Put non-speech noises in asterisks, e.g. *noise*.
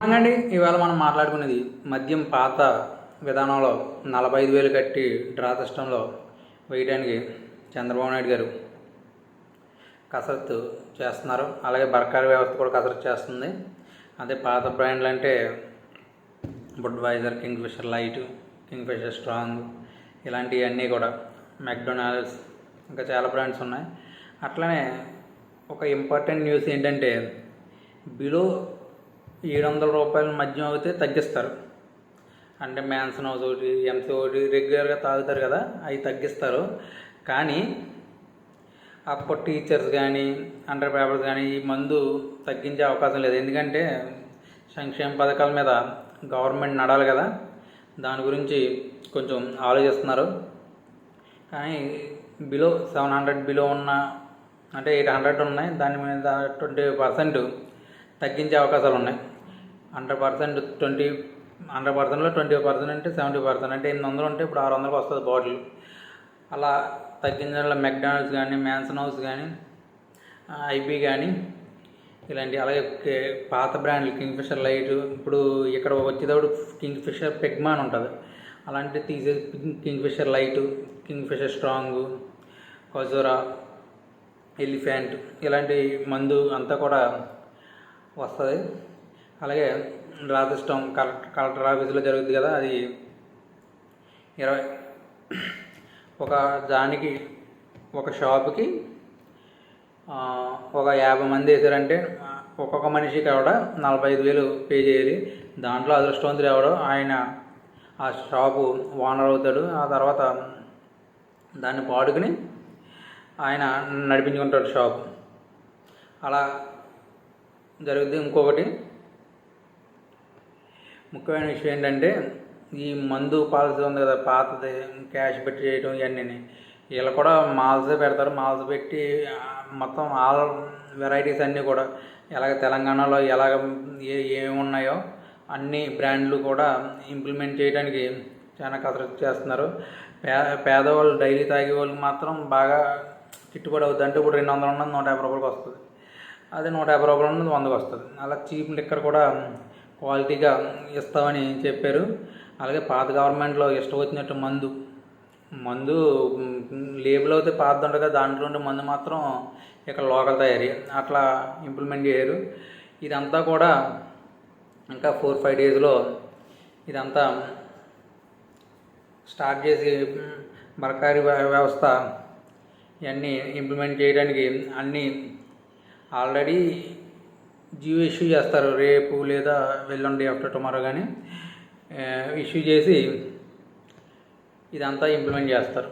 అండి ఇవాళ మనం మాట్లాడుకునేది మద్యం పాత విధానంలో నలభై ఐదు వేలు కట్టి డ్రా సిస్టంలో వేయడానికి చంద్రబాబు నాయుడు గారు కసరత్తు చేస్తున్నారు. అలాగే బర్కార్ వ్యవస్థ కూడా కసరత్తు చేస్తుంది. అదే పాత బ్రాండ్లు అంటే Budweiser Kingfisher light Kingfisher strong ఇలాంటివన్నీ కూడా. మెక్డొనాల్డ్స్ ఇంకా చాలా బ్రాండ్స్ ఉన్నాయి. అట్లనే ఒక ఇంపార్టెంట్ న్యూస్ ఏంటంటే బిలో ఏడు వందల రూపాయల మద్యం అయితే తగ్గిస్తారు. అంటే మ్యాన్సన్ హౌస్ ఒకటి ఎంసీ ఒకటి రెగ్యులర్గా తాగుతారు కదా అవి తగ్గిస్తారు. కానీ అప్పుడు టీచర్స్ కానీ అండర్ పేపర్స్ కానీ ఈ మందు తగ్గించే అవకాశం లేదు. ఎందుకంటే సంక్షేమ పథకాల మీద గవర్నమెంట్ నడాలి కదా. దాని గురించి కొంచెం ఆలోచిస్తున్నారు. కానీ బిలో సెవెన్ హండ్రెడ్ బిలో ఉన్న అంటే ఎయిట్ హండ్రెడ్ ఉన్నాయి. దాని మీద ట్వంటీ పర్సెంట్ తగ్గించే అవకాశాలు ఉన్నాయి హండ్రెడ్ పర్సెంట్ ట్వంటీ హండ్రెడ్ పర్సెంట్లో ట్వంటీ పర్సెంట్ అంటే సెవెంటీ పర్సెంట్. అంటే ఎనిమిది వందలు ఉంటే ఇప్పుడు ఆరు వందలకు వస్తుంది బాటిల్. అలా తగ్గించడంలో మెక్డానల్డ్స్ కానీ మ్యాన్సన్ హౌస్ కానీ ఐబీ కానీ ఇలాంటి అలాగే పాత బ్రాండ్లు కింగ్ ఫిషర్ లైట్ ఇప్పుడు ఇక్కడ వచ్చేటప్పుడు కింగ్ఫిషర్ పెగ్మా అని ఉంటుంది. అలాంటి తీసే కింగ్ఫిషర్ లైట్ కింగ్ఫిషర్ స్ట్రాంగ్ కజోరా ఎలిఫెంట్ ఇలాంటి మందు అంతా కూడా వస్తుంది. అలాగే డ్రా కలెక్టర్ కలెక్టర్ ఆఫీసులో జరుగుతుంది కదా అది ఇరవై *clears throat* ఒక దానికి ఒక షాప్కి ఒక యాభై మంది వేసారంటే ఒక్కొక్క మనిషికి కూడా నలభై ఐదు వేలు పే చేయాలి. దాంట్లో అదృష్టవంతుడు ఎవడో ఆయన ఆ షాపు ఓనర్ అవుతాడు. ఆ తర్వాత దాన్ని పాడుకుని ఆయన నడిపించుకుంటాడు షాప్. అలా జరుగుతుంది ఇంకొకటి ముఖ్యమైన విషయం ఏంటంటే ఈ మందు పాలసీ ఉంది కదా పాతది క్యాష్ పెట్టి చేయడం ఇవన్నీ వీళ్ళు కూడా మాల్సే పెడతారు. మాల్స్ పెట్టి మొత్తం ఆల్ వెరైటీస్ అన్నీ కూడా ఎలాగ తెలంగాణలో ఎలాగ ఏ ఏమి ఉన్నాయో అన్ని బ్రాండ్లు కూడా ఇంప్లిమెంట్ చేయడానికి చాలా కసరత్తు చేస్తున్నారు. పే పేదవాళ్ళు డైలీ తాగే వాళ్ళకి మాత్రం బాగా గిట్టుబడి అవుతుంది అంటే ఇప్పుడు రెండు వందలు ఉన్నది నూట యాభై రూపాయలకి వస్తుంది. అదే నూట యాభై రూపాయలు ఉన్నది వందకు వస్తుంది. అలా చీప్ లిక్కర్ కూడా క్వాలిటీగా ఇస్తామని చెప్పారు. అలాగే పాత గవర్నమెంట్లో ఇష్టం వచ్చినట్టు మందు మందు లేబుల్ అయితే పాత ఉండగా దాంట్లో ఉండే మందు మాత్రం ఇక్కడ లోకల్ తయారీ. అట్లా ఇంప్లిమెంట్ చేయరు. ఇదంతా కూడా ఇంకా ఫోర్ ఫైవ్ డేస్లో ఇదంతా స్టార్ట్ చేసి బరకారీ వ్యవస్థ ఇవన్నీ ఇంప్లిమెంట్ చేయడానికి అన్నీ ఆల్రెడీ జియో ఇష్యూ చేస్తారు. రేపు లేదా వెల్లుండి ఆఫ్టర్ టుమారో కానీ ఇష్యూ చేసి ఇదంతా ఇంప్లిమెంట్ చేస్తారు.